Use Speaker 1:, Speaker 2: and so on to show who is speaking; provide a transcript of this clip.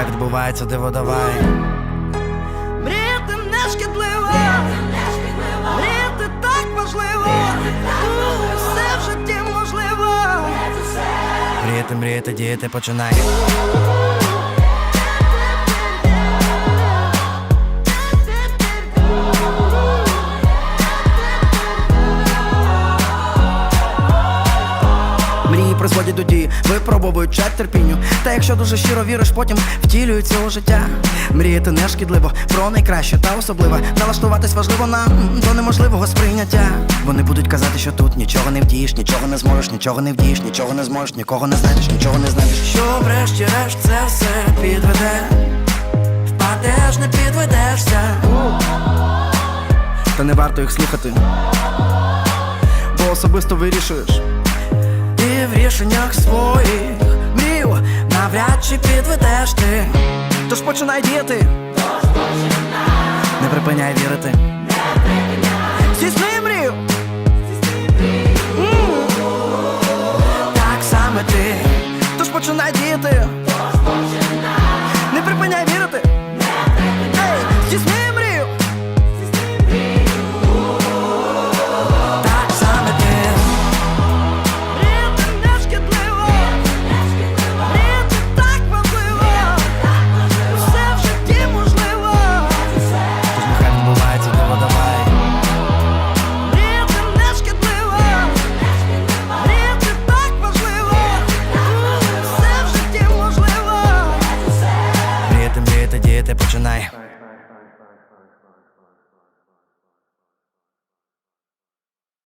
Speaker 1: Нехай відбувається диво, давай.
Speaker 2: Мріяти не шкідливо, мріяти так важливо, все в житті можливо.
Speaker 1: Мріяти, мріяти, діяти, починай. Призводять до дії, випробовують чат терпінню. Та якщо дуже щиро віриш, потім втілюється у життя. Мріяти не шкідливо, про найкраще та особливе. Налаштуватись важливо нам до неможливого сприйняття. Вони будуть казати, що тут нічого не вдієш, нічого не зможеш, нічого не вдієш, нічого не зможеш, нікого не знайдеш, нічого не знайдеш.
Speaker 2: Що врешті-решт це все підведе, впадеш, не підведешся.
Speaker 1: Та не варто їх слухати. Бо особисто вирішуєш.
Speaker 2: Рішеннях своїх мрію навряд чи підведеш ти.
Speaker 1: Тож починай діяти. Не припиняй вірити.
Speaker 2: Здійсни мрію. Так саме ти.
Speaker 1: Тож починай діяти. Діяти, починай.